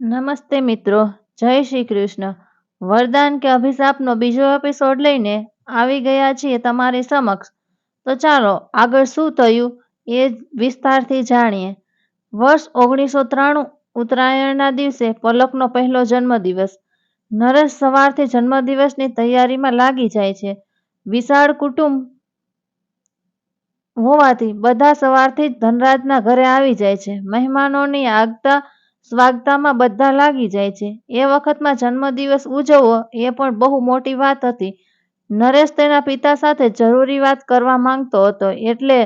નમસ્તે મિત્રો, જય શ્રી કૃષ્ણ. વરદાન કે અભિશાપનો બીજો એપિસોડ લઈને આવી ગયા છીએ તમારી સમક્ષ. તો ચાલો, આગળ શું થયું એ વિસ્તારથી જાણીએ. વર્ષ ઓગણીસો ત્રાણું ઉત્તરાયણના દિવસે પલકનો પહેલો જન્મદિવસ. નરેશ સવારથી જન્મદિવસની તૈયારીમાં લાગી જાય છે. વિશાળ કુટુંબ હોવાથી બધા સવારથી જ ધનરાજના ઘરે આવી જાય છે. મહેમાનોની આગતા સ્વાગતામાં બધા લાગી જાય છે. એ વખતમાં જન્મદિવસ ઉજવવો એ પણ બહુ મોટી વાત હતી. નરેશ તેના પિતા સાથે જરૂરી વાત કરવા માંગતો હતો. એટલે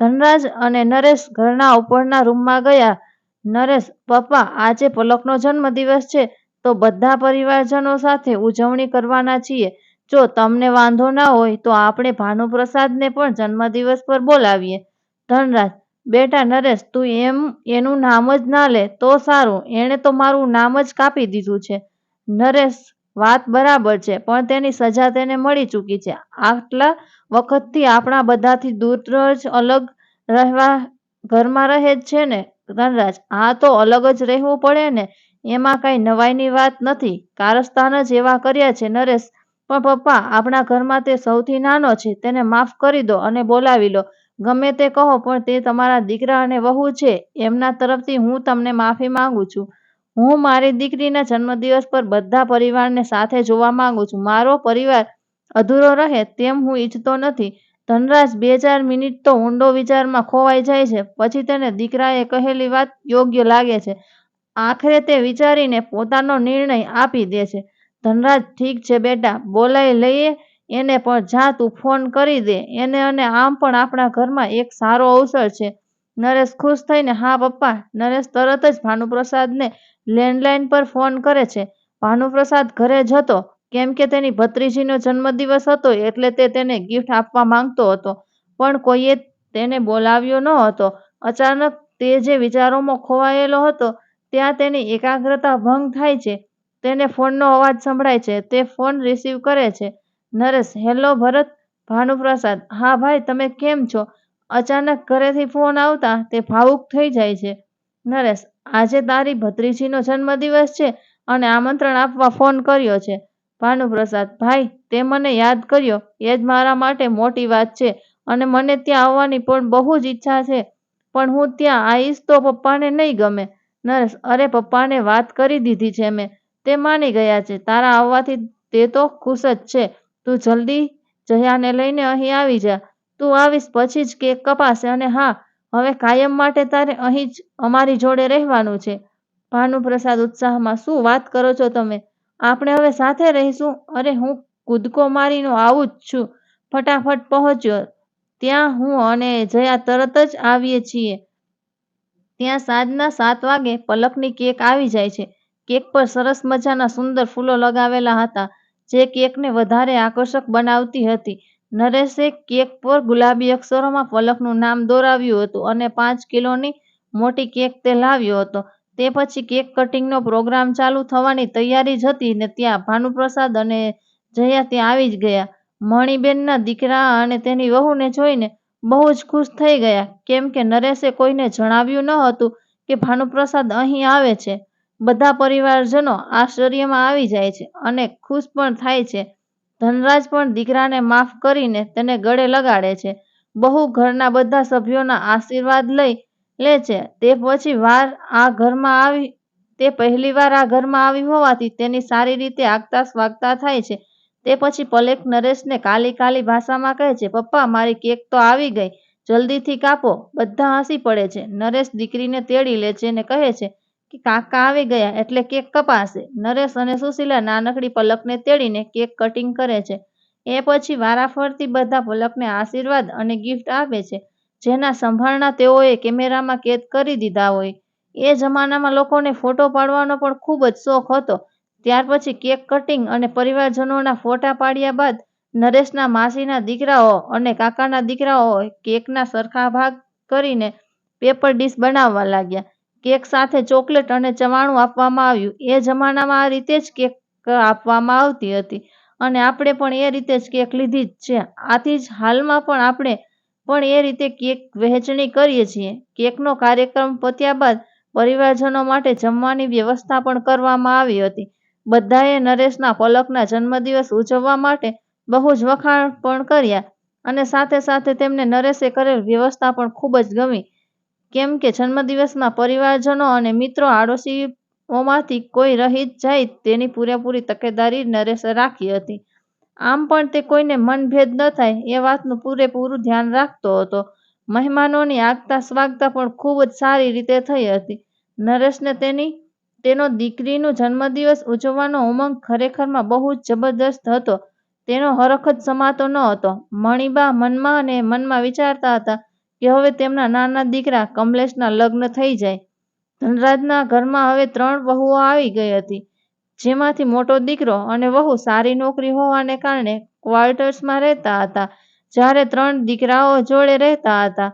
ધનરાજ અને નરેશ ઘરના ઉપરના રૂમમાં ગયા. નરેશ, પપ્પા, આજે પલકનો જન્મદિવસ છે, તો બધા પરિવારજનો સાથે ઉજવણી કરવાના છીએ. જો તમને વાંધો ના હોય, તો આપણે ભાનુપ્રસાદને પણ જન્મદિવસ પર બોલાવીએ. ધનરાજ બેટા નરેશ, તું એમ, એનું નામ જ ના લે, તો સારું. એણે તો મારું નામ જ કાપી દીધું છે. નરેશ, વાત બરાબર છે, પણ તેની સજા તેને મળી ચૂકી છે. આટલા વખતથી આપણા બધાથી દૂર જ અલગ રહેવા ઘરમાં રહે જ છે ને, ધનરાજ? હા, તો અલગ જ રહેવું પડે ને. એમાં કાંઈ નવાઈની વાત નથી. કારસ્તાન જ એવા કર્યા છે, નરેશ. પણ પપ્પા, આપણા ઘરમાં તે સૌથી નાનો છે. તેને માફ કરી દો અને બોલાવી લો. ગમે તે કહો, પણ તે તમારા દીકરા અને વહુ છે. એમના તરફથી હું તમને માફી માંગુ છું. હું મારી દીકરીના જન્મદિવસ પર બધા પરિવારને સાથે જોવા માંગુ છું. મારો પરિવાર અધૂરો રહે તેમ હું ઈચ્છતો નથી. ધનરાજ બે ચાર મિનિટ તો ઊંડો વિચારમાં ખોવાઈ જાય છે. પછી તેને દીકરાએ કહેલી વાત યોગ્ય લાગે છે. આખરે તે વિચારીને પોતાનો નિર્ણય આપી દે છે. ધનરાજ ઠીક છે બેટા, બોલાઈ લઈએ. એને પણ જા તું ફોન કરી દે. એને અને આમ પણ આપણા ઘરમાં એક સારો અવસર છે. નરેશ ખુશ થઈને, હા, પપ્પા. નરેશ તરત જ ભાનુપ્રસાદને લેન્ડલાઇન પર ફોન કરે છે. ભાનુપ્રસાદ ઘરે જ હતો. કેમ કે તેની ભત્રીજીનો જન્મદિવસ હતો એટલે તે તેને ગિફ્ટ આપવા માંગતો હતો. પણ કોઈએ તેને બોલાવ્યો ન હતો. અચાનક તે જે વિચારોમાં ખોવાયેલો હતો, ત્યાં તેની એકાગ્રતા ભંગ થાય છે. તેને ફોનનો અવાજ સંભળાય છે. તે ફોન રિસીવ કરે છે. નરેશ, હેલો ભરત, ભાનુપ્રસાદ. હા ભાઈ, તમે કેમ છો? અચાનક ઘરેથી ફોન આવતા તે ભાવુક થઈ જાય છે. નરેશ, આજે તારી ભત્રીજીનો જન્મદિવસ છે અને આમંત્રણ આપવા ફોન કર્યો છે. ભાનુપ્રસાદ, ભાઈ, તે મને યાદ કર્યો. એ જ મારા માટે મોટી વાત છે અને મને ત્યાં આવવાની પણ બહુ જ ઈચ્છા છે. પણ હું ત્યાં આવીશ તો પપ્પાને નહીં ગમે. નરેશ, અરે, પપ્પાને વાત કરી દીધી છે મેં. તે માની ગયા છે. તારા આવવાથી તે તો ખુશ જ છે. તું જલ્દી જયાને લઈને અહીં આવી જા. તું આવીશ પછી જ કેક કપાશે અને હા, હવે કાયમ માટે તારે અહીં જ અમારી જોડે રહેવાનું છે. ભાનુપ્રસાદ ઉત્સાહમાં, શું વાત કરો છો તમે? આપણે હવે સાથે રહીશું? અરે, હું કૂદકો મારીને આવું જ છું. ફટાફટ પહોંચ્યો. ત્યાં હું અને જયા તરત જ આવીએ છીએ. ત્યાં સાંજના સાત વાગે પલકની કેક આવી જાય છે. કેક પર સરસ મજાના સુંદર ફૂલો લગાવેલા હતા. જે કેકને વધારે આકર્ષક બનાવતી હતી. નરેશે કેક પર ગુલાબી અક્ષરોમાં પલકનું નામ દોરાવ્યું હતું અને પાંચ કિલોની મોટી કેક તે લાવ્યો હતો. તે પછી કેક કટિંગનો પ્રોગ્રામ ચાલુ થવાની તૈયારી જ હતી ને ત્યાં ભાનુપ્રસાદ અને જયા ત્યાં આવી જ ગયા. મણીબેનના દીકરા અને તેની વહુને જોઈને બહુ જ ખુશ થઈ ગયા. કેમ કે નરેશે કોઈને જણાવ્યું ન હતું કે ભાનુપ્રસાદ અહીં આવે છે. બધા પરિવારજનો આશ્ચર્યમાં આવી જાય છે અને ખુશ પણ થાય છે. ધનરાજ પણ દીકરાને માફ કરીને તેને ગળે લગાડે છે. બહુ ઘરના બધા સભ્યોના આશીર્વાદ લઈ લે છે. તે પછી વાર આ ઘરમાં આવી, તે પહેલી વાર આ ઘરમાં આવી હોવાથી તેની સારી રીતે આગતા સ્વાગતા થાય છે. તે પછી પલેક નરેશને કાલી કાલી ભાષામાં કહે છે, પપ્પા, મારી કેક તો આવી ગઈ. જલ્દીથી કાપો. બધા હસી પડે છે. નરેશ દીકરીને તેડી લે છે અને કહે છે કે કાકા આવી ગયા એટલે કેક કપાશે. નરેશ અને સુશીલા નાનકડી પલકને તેડીને કેક કટિંગ કરે છે. એ પછી વારાફરતી બધા પલકને આશીર્વાદ અને ગિફ્ટ આપે છે. જેના સંભાળના તેઓએ કેમેરામાં કેદ કરી દીધા હોય. એ જમાનામાં લોકોને ફોટો પાડવાનો પણ ખૂબ જ શોખ હતો. ત્યાર પછી કેક કટિંગ અને પરિવારજનોના ફોટા પાડ્યા બાદ નરેશના માસીના દીકરાઓ અને કાકાના દીકરાઓ કેકના સરખા ભાગ કરીને પેપર ડીશ બનાવવા લાગ્યા. કેક સાથે ચોકલેટ અને ચવાણું આપવામાં આવ્યું. એ જમાનામાં આ રીતે જ કેક આપવામાં આવતી હતી અને આપણે પણ એ રીતે જ કેક લીધી જ છે. આથી જ હાલમાં પણ આપણે પણ એ રીતે કેક વહેંચણી કરીએ છીએ. કેકનો કાર્યક્રમ પત્યા બાદ પરિવારજનો માટે જમવાની વ્યવસ્થા પણ કરવામાં આવી હતી. બધાએ નરેશના પલકના જન્મદિવસ ઉજવવા માટે બહુ જ વખાણ પણ કર્યા અને સાથે સાથે તેમને નરેશે કરેલ વ્યવસ્થા પણ ખૂબ જ ગમી. કેમ કે જન્મદિવસમાં પરિવારજનો અને મિત્રો આડોશીઓમાંથી કોઈ રહી જાય તેની પૂરેપૂરી તકેદારી નરેશે રાખી હતી. આમ પણ તે કોઈને મનભેદ ન થાય એ વાતનું પૂરેપૂરું ધ્યાન રાખતો હતો. મહેમાનોની આગતા સ્વાગતા પણ ખૂબ જ સારી રીતે થઈ હતી. નરેશને તેની, તેનો દીકરીનું જન્મદિવસ ઉજવવાનો ઉમંગ ખરેખરમાં બહુ જ જબરદસ્ત હતો. તેનો હરખ જ સમાતો ન હતો. મણિબા મનમાં અને મનમાં વિચારતા હતા કે હવે તેમના નાના દીકરા કમલેશના લગ્ન થઈ જાય. ધનરાજના ઘરમાં હવે ત્રણ વહુઓ આવી ગઈ હતી. જેમાંથી મોટો દીકરો અને વહુ સારી નોકરી હોવાને કારણે ક્વાર્ટર્સમાં રહેતા હતા, જ્યારે ત્રણ દીકરાઓ જોડે રહેતા હતા.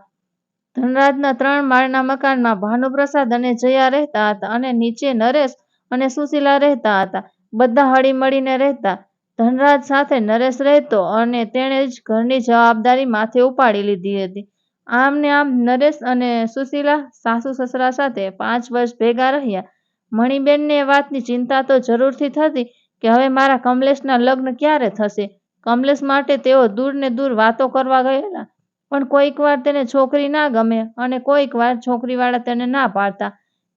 ધનરાજના ત્રણ માળના મકાનમાં ભાનુપ્રસાદ અને જયા રહેતા હતા અને નીચે નરેશ અને સુશીલા રહેતા હતા. બધા હળી મળીને રહેતા. ધનરાજ સાથે નરેશ રહેતો અને તેણે જ ઘરની જવાબદારી માથે ઉપાડી લીધી હતી. આમ ને આમ નરેશ અને સુશીલા સાસુ સસરા સાથે પાંચ વર્ષ ભેગા રહ્યા. મણિબેનને એ વાતની ચિંતા તો જરૂરથી થતી કે હવે મારા કમલેશના લગ્ન ક્યારે થશે? કમલેશ માટે તેઓ દૂર ને દૂર વાતો કરવા ગયેલા. પણ કોઈક વાર તેને છોકરી ના ગમે અને કોઈક વાર છોકરીવાળા તેને ના પાડતા.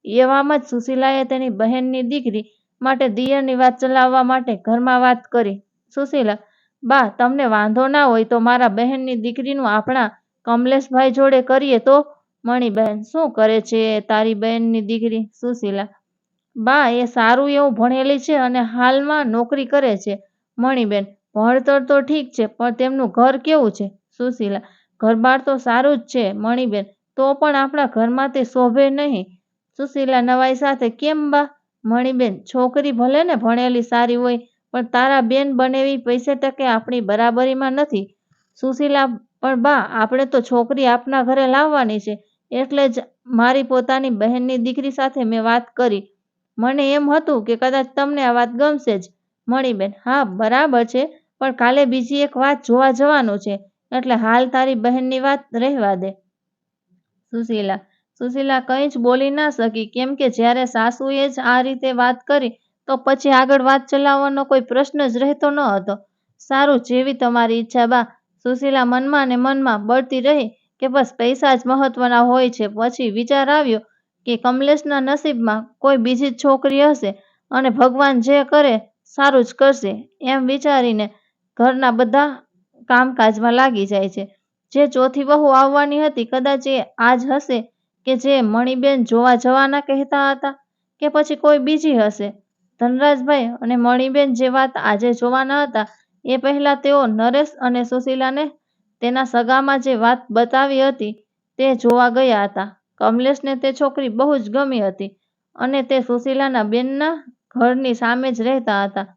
એવામાં જ સુશીલાએ તેની બહેનની દીકરી માટે દિયરની વાત ચલાવવા માટે ઘરમાં વાત કરી. સુશીલા, બા, તમને વાંધો ના હોય તો મારા બહેનની દીકરીનું આપણા કમલેશભાઈ જોડે કરીએ તો? મણિબહેન શું કરે છે તારી બહેનની દીકરી સુશીલા? બા, એ સારું એવું ભણેલી છે અને હાલમાં નોકરી કરે છે. મણિબેન, ભણતર તો ઠીક છે, પણ તેમનું ઘર કેવું છે? સુશીલા, ઘરબાર તો સારું જ છે. મણિબેન, તો પણ આપણા ઘરમાં તે શોભે નહીં. સુશીલા નવાઈ સાથે, કેમ બા? મણિબેન, છોકરી ભલે ને ભણેલી સારી હોય, પણ તારા બેન બનેવી પૈસે ટકે આપણી બરાબરીમાં નથી. સુશીલા પણ બા, આપણે તો છોકરી આપના ઘરે લાવવાની છે, એટલે જ મારી પોતાની બહેનની દીકરી સાથે મેં વાત કરી. મને એમ હતું કે કદાચ તમને આ વાત ગમશે જ. મણીબેન, હા, બરાબર છે, પણ કાલે બીજી એક વાત જોવા જવાનું છે, એટલે હાલ તારી બહેનની વાત રહેવા દે. સુશીલા સુશીલા કંઈ જ બોલી ના શકી, કેમ કે જ્યારે સાસુએ જ આ રીતે વાત કરી, તો પછી આગળ વાત ચલાવવાનો કોઈ પ્રશ્ન જ રહેતો ન હતો. સારું, જેવી તમારી ઈચ્છા બા સુશીલા મનમાં ને મનમાં બળતી રહી કે બસ પૈસા જ મહત્વના હોય છે. પછી વિચાર આવ્યો કે કમલેશના નસીબમાં કોઈ બીજી જ છોકરી હશે અને ભગવાન જે કરે સારું જ કરશે એમ વિચારીને ઘરના બધા કામકાજમાં લાગી જાય છે. જે ચોથી વહુ આવવાની હતી કદાચ એ આજ હશે કે જે મણિબેન જોવા જવાના કહેતા હતા કે પછી કોઈ બીજી હશે. ધનરાજભાઈ અને મણિબેન જે વાત આજે જોવાના હતા એ પહેલા તેઓ નરેશ અને સુશીલાને તેના સગામાં જે વાત બતાવી હતી તે જોવા ગયા હતા. કમલેશને તે છોકરી બહુ જ ગમી હતી અને તે સુશીલાના બેનના ઘરની સામે જ રહેતા હતા.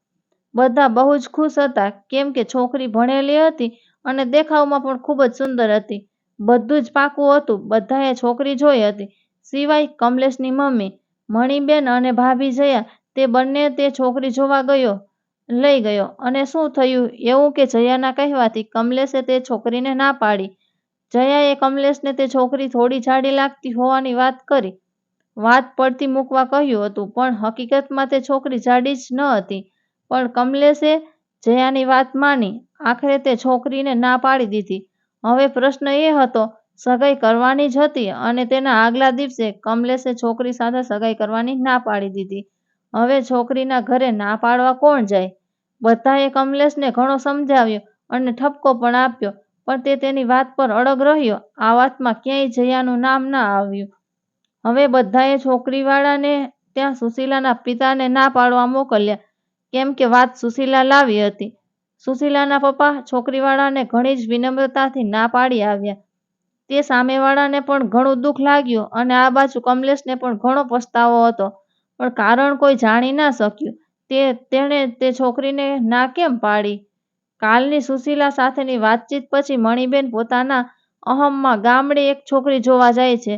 બધા બહુ જ ખુશ હતા કેમ કે છોકરી ભણેલી હતી અને દેખાવમાં પણ ખૂબ જ સુંદર હતી. બધું જ પાકું હતું, બધાએ છોકરી જોઈ હતી. સિવાય કમલેશની મમ્મી, મણીબેન અને ભાભી જયા, તે બંને તે છોકરી જોવા ગયો. લઈ ગયો. અને શું થયું? એવું કે જયાના કહેવાથી કમલેશે તે છોકરીને ના પાડી. જયાએ કમલેશને તે છોકરી થોડી જાડી લાગતી હોવાની વાત કરી. વાત પડતી મૂકવા કહ્યું હતું, પણ હકીકતમાં તે છોકરી જાડી જ ન હતી. પણ કમલેશે જયાની વાત માની. આખરે તે છોકરીને ના પાડી દીધી. હવે પ્રશ્ન એ હતો, સગાઈ કરવાની જ હતી અને તેના આગલા દિવસે કમલેશે છોકરી સાથે સગાઈ કરવાની ના પાડી દીધી. હવે છોકરીના ઘરે ના પાડવા કોણ જાય? બધાએ કમલેશને ઘણો સમજાવ્યો અને ઠપકો પણ આપ્યો, પણ તે તેની વાત પર અડગ રહ્યો. આ વાતમાં ક્યાંય જયાનું નામ ના આવ્યું. હવે બધાએ છોકરીવાળાને ત્યાં સુશીલાના પિતાને ના પાડવા મોકલ્યા, કેમ કે વાત સુશીલા લાવી હતી. સુશીલાના પપ્પા છોકરીવાળાને ઘણી જ વિનમ્રતાથી ના પાડી આવ્યા. તે સામેવાળાને પણ ઘણું દુઃખ લાગ્યું અને આ બાજુ કમલેશને પણ ઘણો પસ્તાવો હતો, પણ કારણ કોઈ જાણી ના શક્યું. તે તેણે તે છોકરીને ના કેમ પાડી? કાલની સુશીલા સાથેની વાતચીત પછી મણિબેન પોતાના અહમમાં ગામડે એક છોકરી જોવા જાય છે.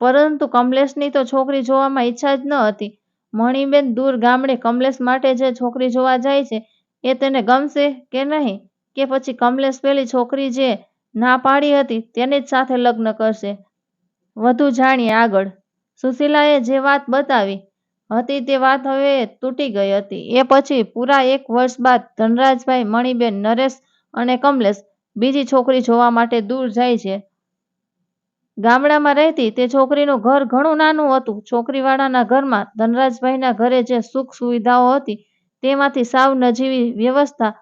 પરંતુ કમલેશની તો છોકરી જોવામાં ઈચ્છા જ ન હતી. મણિબેન દૂર ગામડે કમલેશ માટે જે છોકરી જોવા જાય છે, એ તેને ગમશે કે નહીં? કે પછી કમલેશ પેલી છોકરી જે ના પાડી હતી, તેની જ સાથે લગ્ન કરશે? વધુ જાણીએ આગળ. સુશીલાએ જે વાત બતાવી હતી તે વાત હવે તૂટી ગઈ હતી. એ પછી પૂરા એક વર્ષ બાદ ધનરાજભાઈ, મણિબેન, નરેશ અને કમલેશ બીજી છોકરી જોવા માટે દૂર જાય છે. ગામડામાં રહેતી તે છોકરીનું ઘર ઘણું નાનું હતું. છોકરીવાળાના ઘરમાં ધનરાજભાઈના ઘરે જે સુખ સુવિધાઓ હતી તેમાંથી સાવ નજીવી વ્યવસ્થા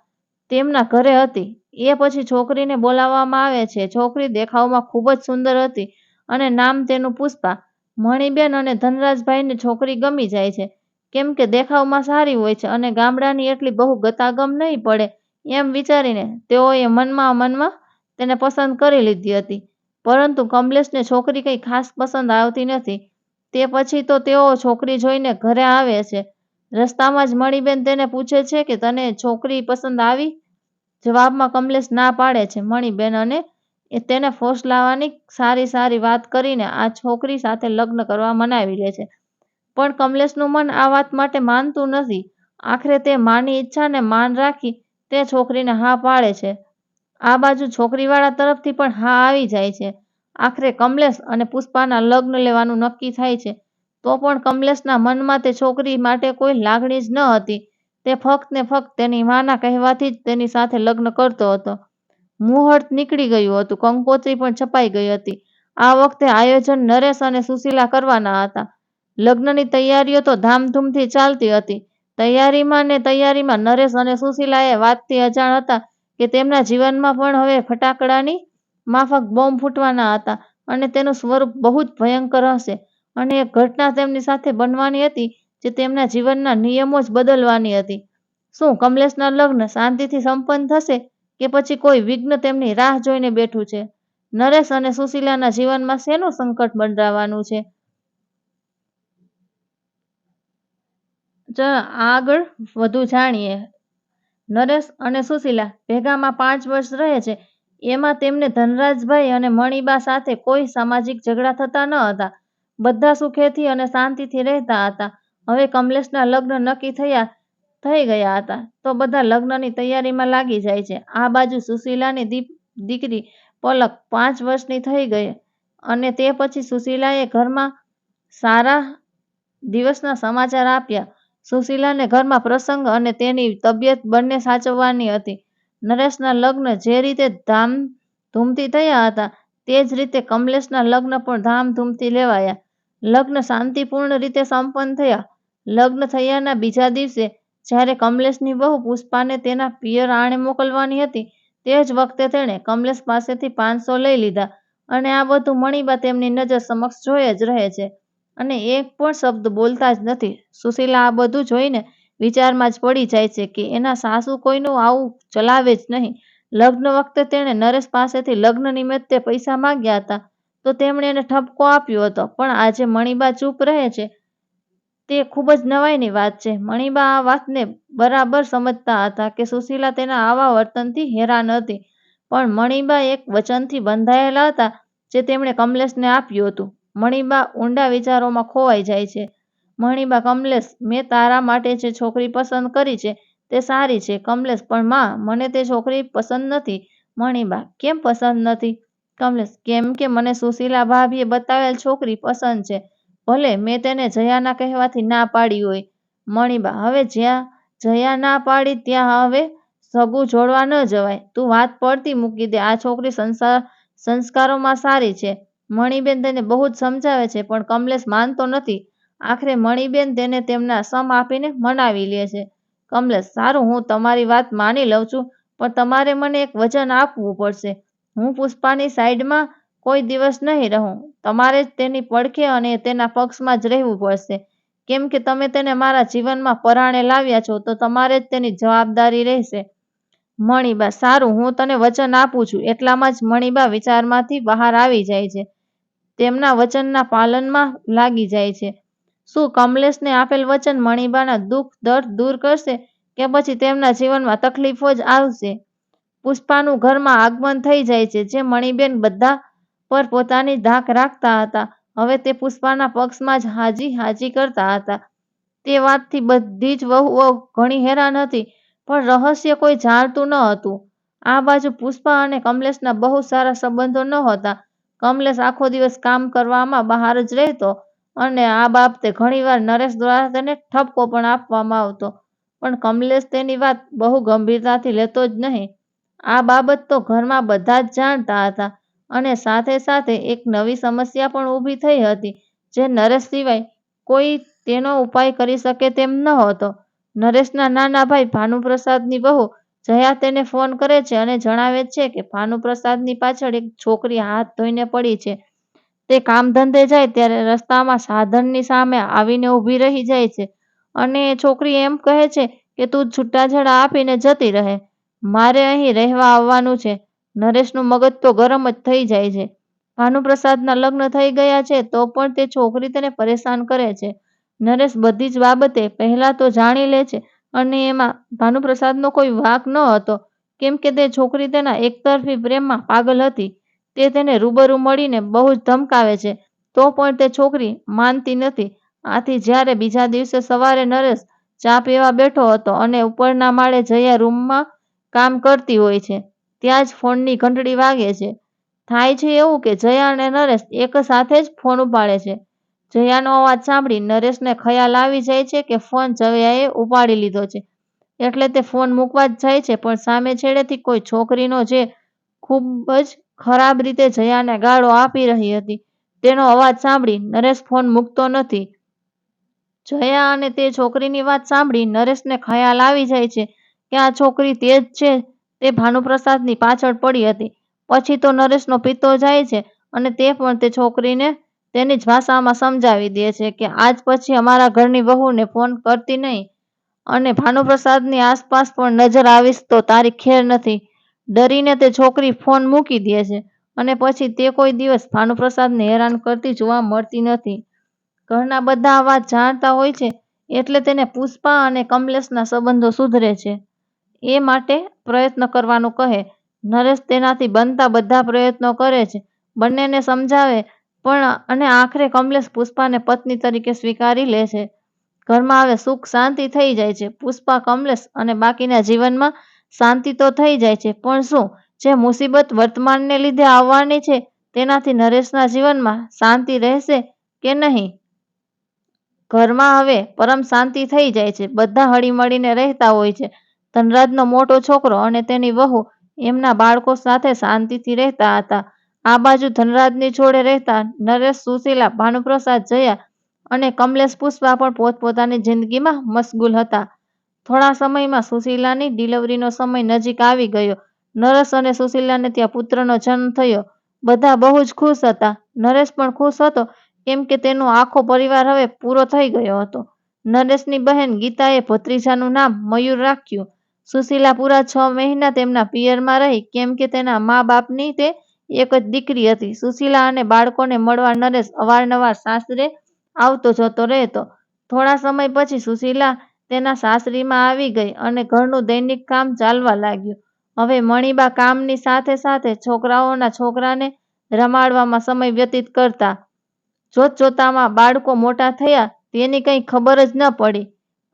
તેમના ઘરે હતી. એ પછી છોકરીને બોલાવવામાં આવે છે. છોકરી દેખાવમાં ખૂબ જ સુંદર હતી અને નામ તેનું પુષ્પા મણિબેન અને ધનરાજભાઈને છોકરી ગમી જાય છે. કેમ કે દેખાવમાં સારી હોય છે અને ગામડાની એટલી બહુ ગતાગમ નહીં પડે એમ વિચારીને તેઓએ મનમાં મનમાં તેને પસંદ કરી લીધી હતી. પરંતુ કમલેશને છોકરી કંઈ ખાસ પસંદ આવતી નથી. તે પછી તો તેઓ છોકરી જોઈને ઘરે આવે છે. રસ્તામાં જ મણિબેન તેને પૂછે છે કે તને છોકરી પસંદ આવી? જવાબમાં કમલેશ ના પાડે છે. મણિબેન અને એ તેને ફોસલાવાની સારી સારી વાત કરીને આ છોકરી સાથે લગ્ન કરવા મનાવી લે છે. પણ કમલેશનું મન આ વાત માટે માનતું નથી. આખરે તે માની ઈચ્છાને માન રાખી તે છોકરીને હા પાડે છે. આ બાજુ છોકરીવાળા તરફથી પણ હા આવી જાય છે. આખરે કમલેશ અને પુષ્પાના લગ્ન લેવાનું નક્કી થાય છે. તો પણ કમલેશના મનમાં તે છોકરી માટે કોઈ લાગણી જ ન હતી. તે ફક્ત ને ફક્ત તેની માના કહેવાથી જ તેની સાથે લગ્ન કરતો હતો. મુહૂર્ત નીકળી ગયું હતું. કંકોત્રી પણ છપાઈ ગઈ હતી. આ વખતે આયોજન નરેશ અને સુશીલા કરવાના હતા. લગ્નની તૈયારીઓ તો ધામધૂમથી ચાલતી હતી. તૈયારીમાં ને તૈયારીમાં નરેશ અને સુશીલાએ વાતથી અજાણ હતા કે તેમના જીવનમાં પણ હવે ફટાકડાની માફક બોમ્બ ફૂટવાના હતા અને તેનું સ્વરૂપ બહુ જ ભયંકર હશે. અને એક ઘટના તેમની સાથે બનવાની હતી જે તેમના જીવનના નિયમો જ બદલવાની હતી. શું કમલેશના લગ્ન શાંતિથી સંપન્ન થશે? કે પછી કોઈ વિઘ્ન તેમની રાહ જોઈને બેઠું છે. નરેશ અને સુશીલાના જીવનમાં શેનું સંકટ બંધાવાનું છે? આગળ વધુ જાણીએ. નરેશ અને સુશીલા ભેગામાં પાંચ વર્ષ રહે છે. એમાં તેમને ધનરાજભાઈ અને મણિબા સાથે કોઈ સામાજિક ઝઘડા થતા ન હતા. બધા સુખેથી અને શાંતિથી રહેતા હતા. હવે કમલેશના લગ્ન નક્કી થયા. થઈ ગયા હતા. તો બધા લગ્નની તૈયારીમાં લાગી જાય છે. આ બાજુ સુશીલાની દીકરી પલક પાંચ વર્ષની થઈ ગઈ અને તે પછી સુશીલાએ ઘરમાં સારા દિવસના સમાચાર આપ્યા. સુશીલાને ઘરમાં પ્રસંગ અને તેની તબિયત બંને સાચવવાની હતી. નરેશના લગ્ન જે રીતે ધામધૂમથી થયા હતા, તે જ રીતે કમલેશના લગ્ન પણ ધામધૂમથી લેવાયા. લગ્ન શાંતિપૂર્ણ રીતે સંપન્ન થયા. લગ્ન થયાના બીજા દિવસે જ્યારે કમલેશની બહુ પુષ્પાને તેના પિયર આણે મોકલવાની હતી, તે જ વખતે તેણે કમલેશ પાસેથી પાંચસો લઈ લીધા અને આ બધું મણીબા તેમની નજર સમક્ષ જોઈ જ રહે છે. અને એક પણ શબ્દ બોલતા જ નથી. સુશીલા આ બધું જોઈને વિચારમાં જ પડી જાય છે કે એના સાસુ કોઈનું આવું ચલાવે જ નહીં. લગ્ન વખતે તેણે નરેશ પાસેથી લગ્ન નિમિત્તે પૈસા માંગ્યા હતા. તો તેમણે એને ઠપકો આપ્યો હતો. પણ આજે મણિબા ચૂપ રહે છે. તે ખૂબ જ નવાઈની વાત છે. મણિબા આ વાતને બરાબર સમજતા હતા કે સુશીલા તેના આવા વર્તનથી હેરાન હતી. પણ મણિબા એક વચનથી બંધાયેલા હતા જે તેમણે કમલેશને આપ્યું હતું. મણિબા ઊંડા વિચારોમાં ખોવાઈ જાય છે. મણિબા, કમલેશ, મેં તારા માટે જે છોકરી પસંદ કરી છે તે સારી છે. કમલેશ, પણ માં, મને તે છોકરી પસંદ નથી. મણિબા, કેમ પસંદ નથી? કમલેશ, કેમ કે મને સુશીલા ભાભીએ બતાવેલ છોકરી પસંદ છે. ભલે મેં તેને જયાના કહેવાથી ના પાડી હોય. મણિબા, હવે જ્યાં જયા ના પાડી ત્યાં હવે સગું જોડવા ન જવાય. તું વાત પડતી મૂકી દે. આ છોકરી સંસાર સંસ્કારોમાં સારી છે. મણિબેન તેને બહુ જ સમજાવે છે, પણ કમલેશ માનતો નથી. આખરે મણિબેન તેને તેમના સમ આપીને મનાવી લે છે. કમલેશ, સારું, હું તમારી વાત માની લઉં છું, પણ તમારે મને એક વચન આપવું પડશે. હું પુષ્પાની સાઈડમાં કોઈ દિવસ નહીં રહું. તમારે જ તેની પડખે અને તેના પક્ષમાં જ રહેવું પડશે. કેમ કે તમે તેને મારા જીવનમાં પરાણે લાવ્યા છો, તો તમારે જ તેની જવાબદારી રહેશે. મણીબા, સારું, હું તને વચન આપું છું. એટલામાં જ મણીબા વિચારમાંથી બહાર આવી જાય છે. તેમના વચનના પાલનમાં લાગી જાય છે. શું કમલેશને આપેલ વચન મણિબાના દુઃખ, દર્દ દૂર કરશે કે પછી તેમના જીવનમાં તકલીફો જ આવશે? પુષ્પાનું ઘરમાં આગમન થઈ જાય છે, જે મણીબેન બધા પર પોતાની ધાક રાખતા હતા. હવે તે પુષ્પાના પક્ષમાં જ હાજી હાજી કરતા હતા. તે વાતથી બધી જ વહુઓ ઘણી હેરાન હતી, પણ રહસ્ય કોઈ જાણતું ન હતું. આ બાજુ પુષ્પા અને કમલેશના બહુ સારા સંબંધો નહોતા. કમલેશ આખો દિવસ કામ કરવામાં બહાર જ રહેતો અને આ બાબતે ઘણીવાર નરેશ દ્વારા તેને ઠપકો પણ આપવામાં આવતો. પણ કમલેશ તેની વાત બહુ ગંભીરતાથી લેતો જ નહીં. આ બાબત તો ઘરમાં બધા જ જાણતા હતા. અને સાથે સાથે એક નવી સમસ્યા પણ ઊભી થઈ હતી, જે નરેશ સિવાય કોઈ તેનો ઉપાય કરી શકે તેમ નહોતો નરેશના નાના ભાઈ ભાનુપ્રસાદની વહુ જયા તેને ફોન કરે છે અને જણાવે છે કે ભાનુપ્રસાદની પાછળ એક છોકરી હાથ ધોઈને પડી છે. તે કામ ધંધે જાય ત્યારે રસ્તામાં સાધનની સામે આવીને ઊભી રહી જાય છે અને એ છોકરી એમ કહે છે કે તું છૂટાછેડા આપીને જતી રહે. મારે અહીં રહેવા આવવાનું છે. નરેશનું મગજ તો ગરમ જ થઈ જાય છે. ભાનુપ્રસાદના લગ્ન થઈ ગયા છે તો પણ તે છોકરી તેને પરેશાન કરે છે. નરેશ બધી જ બાબતે પહેલા તો જાણી લે છે અને એમાં ભાનુપ્રસાદનો કોઈ વાંક ન હતો. કેમ કે તે છોકરી તેના એકતરફી પ્રેમમાં પાગલ હતી. તે તેને રૂબરૂ મળીને બહુ જ ધમકાવે છે. તો પણ તે છોકરી માનતી નથી. આથી જ્યારે બીજા દિવસે સવારે નરેશ ચા પીવા બેઠો હતો અને ઉપરના માળે જયા રૂમમાં કામ કરતી હોય છે ત્યાં જ ફોનની ઘંટડી વાગે છે. થાય છે એવું કે જયા અને નરેશ એક સાથે જ ફોન ઉપાડે છે. જયાનો અવાજ સાંભળી નરેશને ખ્યાલ આવી જાય છે કે ફોન જયાએ ઉપાડી લીધો છે. એટલે તે ફોન મૂકવા જ જાય છે, પણ સામે છેડેથી કોઈ છોકરીનો જે ખૂબ જ ખરાબ રીતે જયાને ગાળો આપી રહી હતી, તેનો અવાજ સાંભળી નરેશ ફોન મૂકતો નથી. જયા અને તે છોકરીની વાત સાંભળી નરેશને ખ્યાલ આવી જાય છે કે આ છોકરી તે જ છે તે ભાનુપ્રસાદની પાછળ પડી હતી. પછી તો નરેશનો પિત્તો જાય છે અને તે પણ તે છોકરીને તેની જ ભાષામાં સમજાવી દે છે કે આજ પછી અમારા ઘરની વહુને ફોન કરતી નહીં. અને ભાનુપ્રસાદની આસપાસ પણ નજર આવીશ તો તારી ખેર નથી. ડરીને તે છોકરી ફોન મૂકી દે છે અને પછી તે કોઈ દિવસ ભાનુપ્રસાદને હેરાન કરતી જોવા મળતી નથી. ઘરના બધા વાત જાણતા હોય છે એટલે તેને પુષ્પા અને કમલેશના સંબંધો સુધરે છે. એ માટે પ્રયત્ન કરવાનું કહે. નરેશ તેનાથી બનતા બધા પ્રયત્નો કરે છે. બંનેને સમજાવે, પણ અને આખરે કમલેશ પુષ્પાને પત્ની તરીકે સ્વીકારી લે છે. ઘરમાં હવે સુખ શાંતિ થઈ જાય છે. પુષ્પા, કમલેશ અને બાકીના જીવનમાં શાંતિ તો થઈ જાય છે, પણ શું? જે મુસીબત વર્તમાનને લીધે આવવાની છે, તેનાથી નરેશના જીવનમાં શાંતિ રહેશે કે નહીં? ઘરમાં હવે પરમ શાંતિ થઈ જાય છે. બધા હળીમળીને રહેતા હોય છે. ધનરાજનો મોટો છોકરો અને તેની વહુ એમના બાળકો સાથે શાંતિથી રહેતા હતા. આ બાજુ ધનરાજની જોડે રહેતા નરેશ, સુશીલા, ભાનુપ્રસાદ, જયા અને કમલેશ પુષ્પા પણ પોતપોતાની જિંદગીમાં મશગુલ હતા. થોડા સમયમાં સુશીલાની ડિલિવરીનો સમય નજીક આવી ગયો. નરેશ અને સુશીલાને ત્યાં પુત્રનો જન્મ થયો. બધા બહુ જ ખુશ હતા. નરેશ પણ ખુશ હતો કેમ કે તેનો આખો પરિવાર હવે પૂરો થઈ ગયો હતો. નરેશની બહેન ગીતાએ ભત્રીજાનું નામ મયુર રાખ્યું. સુશીલા પૂરા છ મહિના તેમના પિયરમાં રહી, કેમ કે તેના મા બાપની તે એક જ દીકરી હતી. સુશીલા અને બાળકોને મળવા નરેશ અવારનવાર સાસરે આવતો જતો રહેતો. થોડા સમય પછી સુશીલા તેના સાસરીમાં આવી ગઈ અને ઘરનું દૈનિક કામ ચાલવા લાગ્યું. હવે મણિબા કામની સાથે સાથે છોકરાઓના છોકરાને રમાડવામાં સમય વ્યતીત કરતા. જોતજોતામાં બાળકો મોટા થયા, તેની કંઈ ખબર જ ન પડી.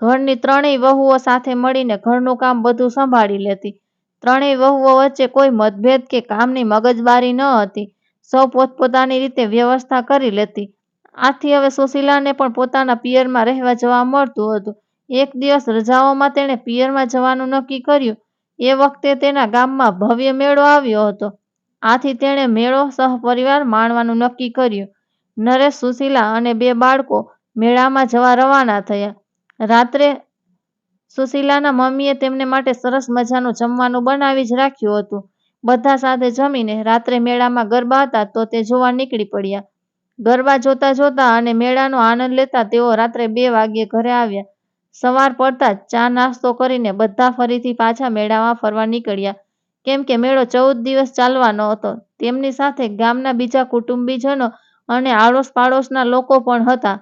ઘરની ત્રણેય વહુઓ સાથે મળીને ઘરનું કામ બધું સંભાળી લેતી. ત્રણેય વહુઓ વચ્ચે કોઈ મતભેદ કે કામની મગજબારી ન હતી. સૌ પોતપોતાની રીતે વ્યવસ્થા કરી લેતી. આથી હવે સુશીલાને પણ પોતાના પિયરમાં રહેવા જવા મળતું હતું. એક દિવસ રજાઓમાં તેણે પિયરમાં જવાનું નક્કી કર્યું. એ વખતે તેના ગામમાં ભવ્ય મેળો આવ્યો હતો. આથી તેણે મેળો સહપરિવાર માણવાનું નક્કી કર્યું. નરેશ, સુશીલા અને બે બાળકો મેળામાં જવા રવાના થયા. રાત્રે સુશીલાના મમ્મીએ તેમને માટે સરસ મજાનું જમવાનું બનાવી જ રાખ્યું હતું. બધા સાથે જમીને રાત્રે મેળામાં ગરબા હતા તો તે જોવા નીકળી પડ્યા. ગરબા જોતા જોતા અને મેળાનો આનંદ લેતા તેઓ રાત્રે બે વાગ્યે ઘરે આવ્યા. સવાર પડતા જ ચા નાસ્તો કરીને બધા ફરીથી પાછા મેળામાં ફરવા નીકળ્યા. કેમ કે મેળો ચૌદ દિવસ ચાલવાનો હતો. તેમની સાથે ગામના બીજા કુટુંબીજનો અને આડોશ પાડોશના લોકો પણ હતા.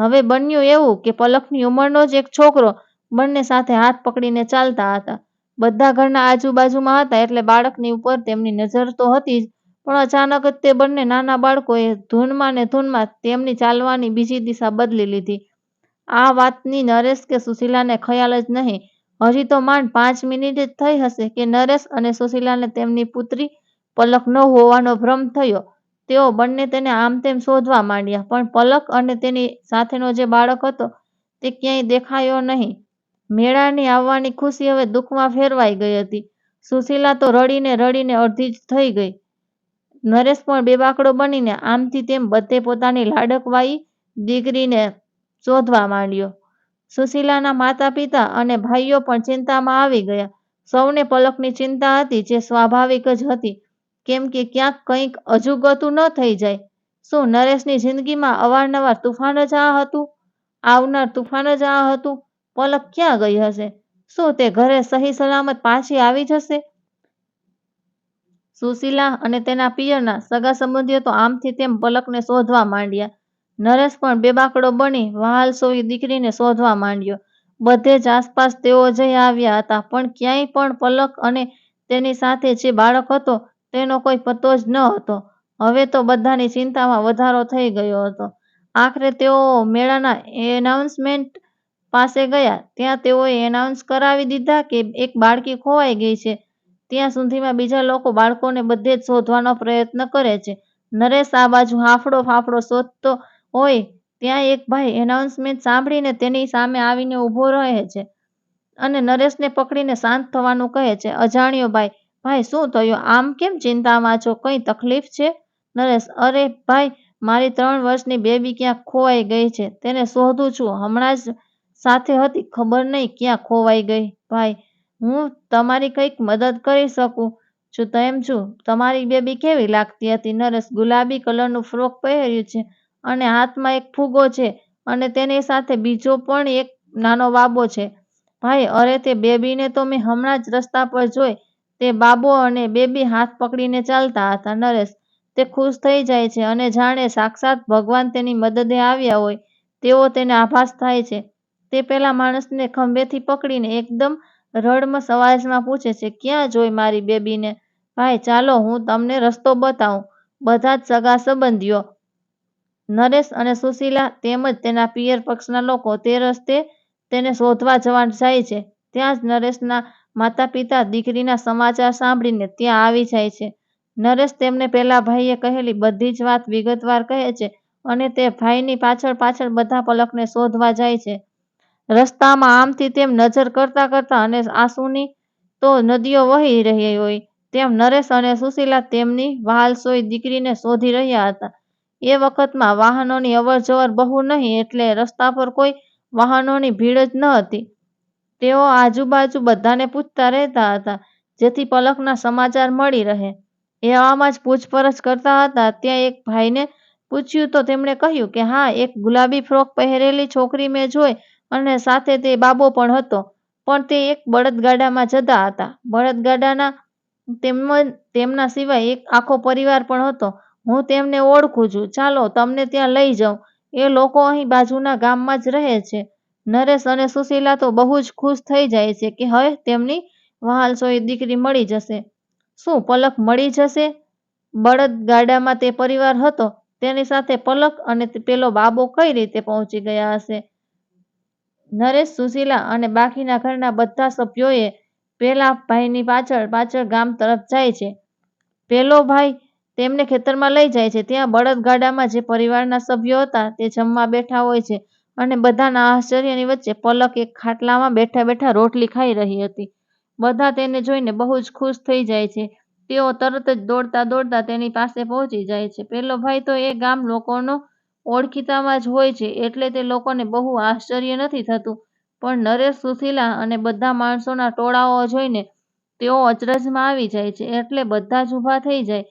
હવે બન્યું એવું કે પલકની ઉંમરનો જ એક છોકરો બંને સાથે હાથ પકડીને ચાલતા હતા. બધા ઘરના આજુબાજુમાં હતા એટલે બાળકની ઉપર તેમની નજર તો હતી જ, પણ અચાનક જ તે બંને નાના બાળકોએ ધૂનમાં ને ધૂનમાં તેમની ચાલવાની બીજી દિશા બદલી લીધી. આ વાતની નરેશ કે સુશીલાને ખ્યાલ જ નહીં. હજી તો માંડ પાંચ મિનિટ જ થઈ હશે કે નરેશ અને સુશીલાને તેમની પુત્રી પલક ન હોવાનો ભ્રમ થયો. તેઓ બંને તેને આમ તેમ શોધવા માંડ્યા, પણ પલક અને તેની સાથેનો જે બાળક હતો તે ક્યાંય દેખાયો નહીં. મેળાની આવવાની ખુશી હવે દુઃખમાં ફેરવાઈ ગઈ હતી. સુશીલા તો રડીને રડીને અડધી જ થઈ ગઈ. નરેશ પણ બેબાકડો બનીને આમથી તેમ બધે પોતાની લાડકવાઈ દીકરીને શોધવા માંડ્યો. સુશીલાના માતા પિતા અને ભાઈઓ પણ ચિંતામાં આવી ગયા. સૌને પલકની ચિંતા હતી જે સ્વાભાવિક જ હતી. કેમ કે ક્યાંક કંઈક અજુગતું ન થઈ જાય. શું નરેશની જિંદગીમાં અવારનવાર તુફાન જ આ હતું? આવનાર તુફાન જ આ હતું? પલક ક્યાં ગઈ હશે? શું તે ઘરે સહી સલામત પાછી આવી જશે? સુશીલા અને તેના પિયરના સગા સંબંધીઓ તો આમથી તેમ પલકને શોધવા માંડ્યા. નરેશ પણ બેબાકડો બની વહાલસોઈ દીકરીને શોધવા માંડ્યો. બધે જ આસપાસ તેઓ જઈ આવ્યા હતા, પણ ક્યાંય પણ પલક અને તેની સાથે જે બાળક હતો તેનો કોઈ પત્તો જ ન હતો. હવે તો બધાની ચિંતામાં વધારો થઈ ગયો હતો. આખરે તેઓ મેળાના એનાઉન્સમેન્ટ પાસે ગયા. ત્યાં તેઓએ એનાઉન્સ કરાવી દીધા કે એક બાળકી ખોવાઈ ગઈ છે. ત્યાં સુધીમાં બીજા લોકો બાળકોને બધે જ શોધવાનો પ્રયત્ન કરે છે. નરેશ આ બાજુ હાફડો ફાફડો શોધતો હોય ત્યાં એક ભાઈ એનાઉન્સમેન્ટ સાંભળીને તેની સામે આવીને ઊભો રહે છે અને નરેશને પકડીને શાંત થવાનું કહે છે. અજાણ્યો ભાઈ ભાઈ, શું થયું? આમ કેમ ચિંતામાં છો? કંઈ તકલીફ છે? નરેશ, અરે ભાઈ, મારી ત્રણ વર્ષની બેબી ક્યાં ખોવાઈ ગઈ છે? તેને શોધું છું. હમણાં જ સાથે હતી. ખબર નહીં ક્યાં ખોવાઈ ગઈ. ભાઈ, હું તમારી કંઈક મદદ કરી શકું છું તેમ છું. તમારી બેબી કેવી લાગતી હતી? નરેશ ગુલાબી કલરનું ફ્રોક પહેર્યું છે અને હાથમાં એક ફૂગો છે અને તેની સાથે બીજો પણ એક નાનો બાબો છે. ભાઈ, અરે તે બેબીને તો મેં હમણાં જ રસ્તા પર જોઈ તે બાબો અને બેબી હાથ પકડીને ચાલતા હતા. નરેશ, તે ખુશ થઈ જાય છે અને જાણે સાક્ષાત ભગવાન તેની મદદે આવ્યા હોય તેવો તેને આભાસ થાય છે. તે પેલા માણસને ખંભેથી પકડીને એકદમ રડમસ અવાજમાં પૂછે છે, ક્યાં જોઈ મારી બેબીને? ભાઈ, ચાલો, હું તમને રસ્તો બતાવું. બધા જ સગા સંબંધીઓ. નરેશ અને સુશીલા તેમજ તેના પિયર પક્ષના લોકો તે રસ્તે તેને શોધવા જવા જાય છે. ત્યાં જ નરેશના માતા પિતા દીકરીના સમાચાર સાંભળીને ત્યાં આવી જાય છે. નરેશ તેમને પેલા ભાઈએ કહેલી, બધી જ વાત વિગતવાર કહે છે અને તે ભાઈની પાછળ પાછળ બધા પલકને શોધવા જાય છે. રસ્તામાં આમથી તેમ નજર કરતા કરતા અને આંસુની તો નદીઓ વહી રહી હોય, તેમ નરેશ અને સુશીલા તેમની વહાલસોઈ દીકરીને શોધી રહ્યા હતા. એ વખતમાં વાહનોની અવરજવર બહુ નહીં એટલે રસ્તા પર કોઈ વાહનોની ભીડ જ ન હતી. તેઓ આજુબાજુ બધાને પૂછતા રહેતા હતા, જેથી પલકના સમાચાર મળી રહે. એવામાં જ પૂછપરછ કરતા હતા, ત્યાં એક ભાઈને પૂછ્યું તો તેમણે કહ્યું કે હા, એક ગુલાબી ફ્રોક પહેરેલી છોકરી મેં જોઈ અને સાથે તે બાબો પણ હતો, પણ તે એક બળદગાડામાં જતા હતા. બળદગાડાના તેમજ તેમના સિવાય એક આખો પરિવાર પણ હતો. હું તેમને ઓળખું છું. ચાલો, તમને ત્યાં લઈ જાઉં. એ લોકો અહીં બાજુના ગામમાં જ રહે છે. નરેશ અને સુશીલા તો બહુ જ ખુશ થઈ જાય છે કે હવે તેમની વહાલસોઈ દીકરી મળી જશે. શું પલક મળી જશે? બળદ ગાડામાં તે પરિવાર હતો, તેની સાથે પલક અને પેલો બાબો કઈ રીતે પહોંચી ગયા હશે? નરેશ, સુશીલા અને બાકીના ઘરના બધા સભ્યોએ પેલા ભાઈની પાછળ પાછળ ગામ તરફ જાય છે. પેલો ભાઈ તેમને ખેતરમાં લઈ જાય છે. ત્યાં બળદગાડામાં જે પરિવારના સભ્યો હતા તે જમવા બેઠા હોય છે. અને બધાના આશ્ચર્યની વચ્ચે પલક એક ખાટલામાં બેઠા બેઠા રોટલી ખાઈ રહી હતી. બધા તેને જોઈને બહુ જ ખુશ થઈ જાય છે. તેઓ તરત જ દોડતા દોડતા તેની પાસે પહોંચી જાય છે. પેલો ભાઈ તો એ ગામ લોકોનો ઓળખીતામાં જ હોય છે એટલે તે લોકોને બહુ આશ્ચર્ય નથી થતું. પણ નરેશ, સુશીલા અને બધા માણસોના ટોળાઓ જોઈને તેઓ અચરજમાં આવી જાય છે એટલે બધા જ ઊભા થઈ જાય.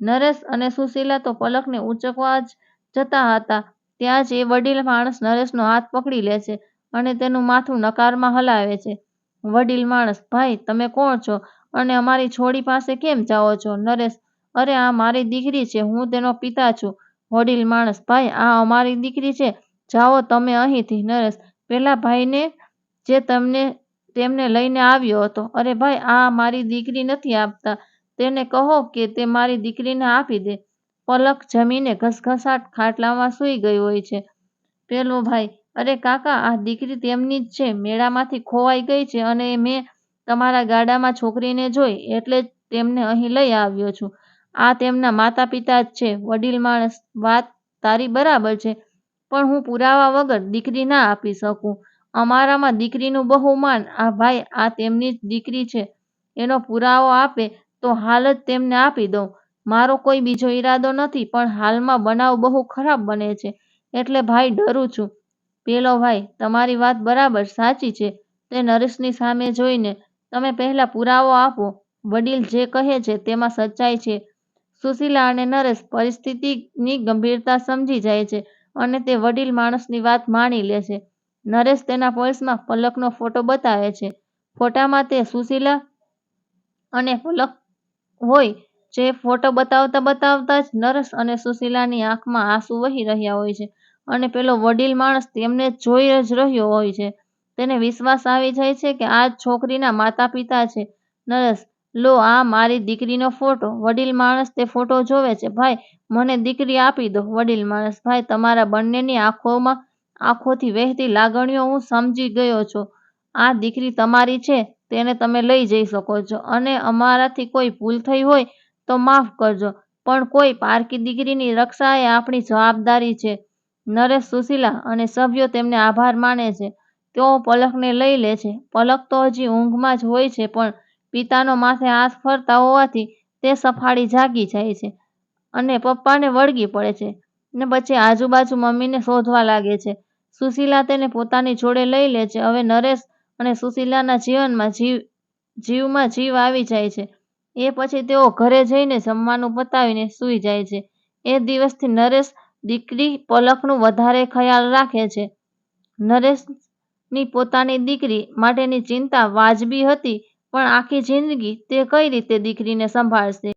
નરેશ અને સુશીલા તો પલકને ઉંચકવા જ જતા હતા. ત્યાં જ એ વડીલ માણસ નરેશનો હાથ પકડી લે છે અને તેનું માથું નકારમાં હલાવે છે. વડીલ માણસ, ભાઈ, તમે કોણ છો? અને અમારી છોડી પાસે કેમ જાઓ છો? નરેશ, અરે, આ મારી દીકરી છે, હું તેનો પિતા છું. વડીલ માણસ, ભાઈ, આ અમારી દીકરી છે, જાઓ તમે અહીંથી. નરેશ, પેલા ભાઈને જે તમને, તેમને લઈને આવ્યો હતો. અરે, ભાઈ, આ મારી દીકરી નથી આપતા, તેને કહો કે તે મારી દીકરીને આપી દે. પલક જમીને ઘસઘસાટ ખાટલામાં સૂઈ ગઈ હોય છે. પેલો ભાઈ, અરે કાકા, આ દીકરી તેમની જ છે. મેળામાંથી ખોવાઈ ગઈ છે અને મેં તમારા ગાડામાં છોકરીને જોઈ એટલે જ તેમને અહીં લઈ આવ્યો છું. આ તેમના માતા પિતા જ છે. વડીલ માણસ, વાત તારી બરાબર છે, પણ હું પુરાવા વગર દીકરી ના આપી શકું. અમારામાં દીકરીનું બહુ માન આ ભાઈ, આ તેમની જ દીકરી છે. એનો પુરાવો આપે તો હાલ જ તેમને આપી દઉં. મારો કોઈ બીજો ઈરાદો નથી, પણ હાલમાં બનાવ બહુ ખરાબ બને છે, એટલે ભાઈ ડરું છું. પેલો ભાઈ, તમારી વાત બરાબર સાચી છે. તે નરેશની સામે જોઈને, તમે પહેલા પુરાવો આપો. વડીલ જે કહે છે તેમાં સચ્ચાઈ છે. સુશીલા અને નરેશ પરિસ્થિતિની ગંભીરતા સમજી જાય છે અને તે વડીલ માણસની વાત માણી લે છે. નરેશ તેના પર્સમાં પલકનો ફોટો બતાવે છે. ફોટામાં તે સુશીલા અને પલક હોય છે ફોટો બતાવતા બતાવતા જ નરેશ અને સુશીલાની આંખમાં આંસુ વહી રહ્યા હોય છે અને પેલો વડીલ માણસ તેમને જોઈ જ રહ્યો હોય છે. તેને વિશ્વાસ આવી જાય છે કે આ છોકરીના માતા પિતા છે. નરેશ લો, આ મારી દીકરીનો ફોટો વડીલ માણસ તે ફોટો જોવે છે. ભાઈ, મને દીકરી આપી દો. વડીલ માણસ, ભાઈ, તમારા બંનેની આંખોમાં, આંખોથી વહેતી લાગણીઓ હું સમજી ગયો છું. આ દીકરી તમારી છે, તેને તમે લઈ જઈ શકો છો. અને અમારાથી કોઈ ભૂલ થઈ હોય તો માફ કરજો, પણ કોઈ પારકી દીકરીની રક્ષા એ આપણી જવાબદારી છે. નરેશ, સુશીલા અને સભ્યો તેમને આભાર માને છે. તેઓ પલકને લઈ લે છે. પલક તો હજી ઊંઘમાં જ હોય છે, પણ પિતાનો માથે હાથ ફરતા હોવાથી તે સફાળી જાગી જાય છે અને પપ્પાને વળગી પડે છે ને પછી આજુબાજુ મમ્મીને શોધવા લાગે છે. સુશીલા તેને પોતાની જોડે લઈ લે છે. હવે નરેશ અને સુશીલાના જીવનમાં જીવ, જીવમાં જીવ આવી જાય છે. એ પછી તેઓ ઘરે જઈને જમવાનું પતાવીને સૂઈ જાય છે. એ દિવસથી નરેશ દીકરી પલકનું વધારે ખ્યાલ રાખે છે. નરેશની પોતાની દીકરી માટેની ચિંતા વાજબી હતી, પણ આખી જિંદગી તે કઈ રીતે દીકરીને સંભાળશે?